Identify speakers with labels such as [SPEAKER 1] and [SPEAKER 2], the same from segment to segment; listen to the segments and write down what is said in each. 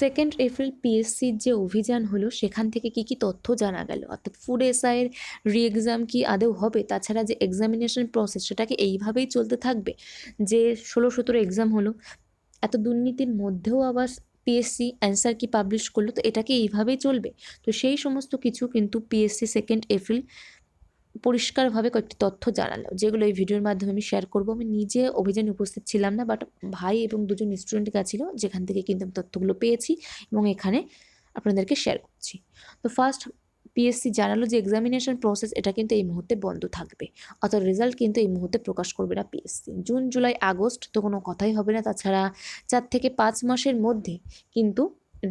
[SPEAKER 1] Second April পিএসসির যে অভিযান হলো, সেখান থেকে কি কি তথ্য জানা গেল? অর্থাৎ ফুড এসআইয়ের রি এক্সাম কি আদৌ হবে? তাছাড়া যে এক্সামিনেশন প্রসেস সেটাকে এইভাবেই চলতে থাকবে? যে ষোলো সতেরো এক্সাম হলো, এত দুর্নীতির মধ্যেও আবার পিএসসি অ্যান্সার কি পাবলিশ করল? তো এটাকে এইভাবেই চলবে? তো সেই সমস্ত কিছু কিন্তু পিএসসি সেকেন্ড এপ্রিল পরিষ্কারভাবে কয়েকটি তথ্য জানালো, যেগুলো এই ভিডিওর মাধ্যমে আমি শেয়ার করব। আমি নিজে অভিযানে উপস্থিত ছিলাম না বাট ভাই এবং দুজন স্টুডেন্ট গেছিল যেখান থেকে কিন্তু আমি তথ্যগুলো পেয়েছি এবং এখানে আপনাদেরকে শেয়ার করছি। তো ফার্স্ট পিএসসি জানালো যে এক্সামিনেশন প্রসেস এটা কিন্তু এই মুহূর্তে বন্ধ থাকবে। অর্থাৎ রেজাল্ট কিন্তু এই মুহূর্তে প্রকাশ করবে না পিএসসি জুন জুলাই আগস্ট তো কোনো কথাই হবে না, তাছাড়া চার থেকে পাঁচ মাসের মধ্যে কিন্তু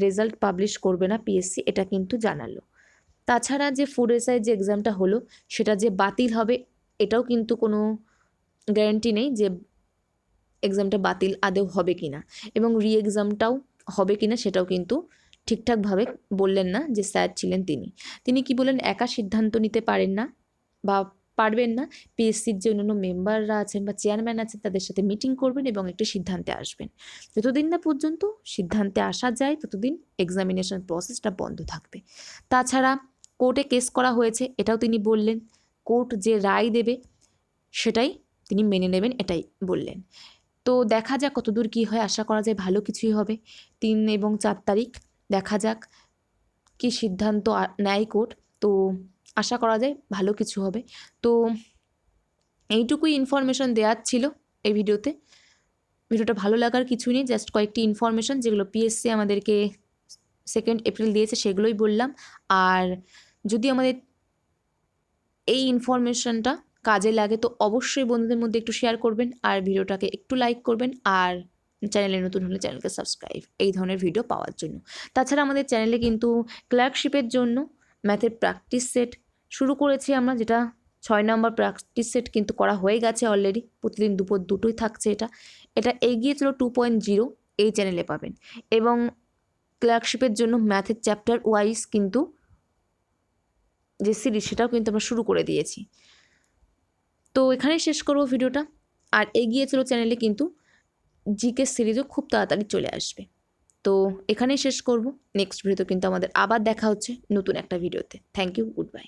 [SPEAKER 1] রেজাল্ট পাবলিশ করবে না পিএসসি এটা কিন্তু জানালো। তাছাড়া যে ফুড এসআই যে এক্সামটা হলো, সেটা যে বাতিল হবে, এটাও কিন্তু কোনো গ্যারান্টি নেই যে এক্সামটা বাতিল আদৌ হবে কি না এবং রি এক্সামটাও হবে কি না সেটাও কিন্তু ঠিকঠাকভাবে বললেন না যে স্যার ছিলেন তিনি। তিনি কি বললেন একা সিদ্ধান্ত নিতে পারেন না বা পারবেন না পিএসসির যে অন্যান্য মেম্বাররা আছেন বা চেয়ারম্যান আছেন, তাদের সাথে মিটিং করবেন এবং একটি সিদ্ধান্তে আসবেন। যতদিন না পর্যন্ত সিদ্ধান্তে আসা যায়, ততদিন এক্সামিনেশন প্রসেসটা বন্ধ থাকবে। তাছাড়া কোর্টে কেস করা হয়েছে, এটাও তিনি বললেন। কোর্ট যে রায় দেবে, সেটাই তিনি মেনে নেবেন, এটাই বললেন। তো দেখা যাক কতদূর কী হয়, আশা করা যায় ভালো কিছুই হবে। তিন এবং চার তারিখ, দেখা যাক কি সিদ্ধান্ত নেয় কোর্ট। তো আশা করা যায় ভালো কিছু হবে। তো এইটুকুই ইনফরমেশন দেওয়ার ছিল এই ভিডিওতে। ভিডিওটা ভালো লাগার কিছু নেই জাস্ট কয়েকটি ইনফরমেশন যেগুলো পিএসসি আমাদেরকে সেকেন্ড এপ্রিল দিয়েছে, সেগুলোই বললাম। আর যদি আমাদের এই ইনফরমেশনটা কাজে লাগে, তো অবশ্যই বন্ধুদের মধ্যে একটু শেয়ার করবেন আর ভিডিওটাকে একটু লাইক করবেন আর চ্যানেলে নতুন হলে চ্যানেলকে সাবস্ক্রাইব এই ধরনের ভিডিও পাওয়ার জন্য। তাছাড়া আমাদের চ্যানেলে কিন্তু ক্লার্কশিপের জন্য ম্যাথের প্র্যাকটিস সেট শুরু করেছি আমরা, যেটা ছয় নম্বর প্র্যাকটিস সেট কিন্তু করা হয়ে গেছে অলরেডি প্রতিদিন দুপুর দুটোই থাকছে এটা। এটা এগিয়ে ছিল টু পয়েন্ট জিরো এই চ্যানেলে পাবেন। এবং ক্লার্কশিপের জন্য ম্যাথের চ্যাপ্টার ওয়াইজ কিন্তু যে সিরিজ সেটাও কিন্তু আমরা শুরু করে দিয়েছি। তো এখানেই শেষ করব ভিডিওটা। আর এগিয়ে চলো চ্যানেলে কিন্তু জিকে সিরিজও খুব তাড়াতাড়ি চলে আসবে। তো এখানেই শেষ করব। নেক্সট ভিডিওতে কিন্তু আমাদের আবার দেখা হচ্ছে নতুন একটা ভিডিওতে থ্যাংক ইউ গুড বাই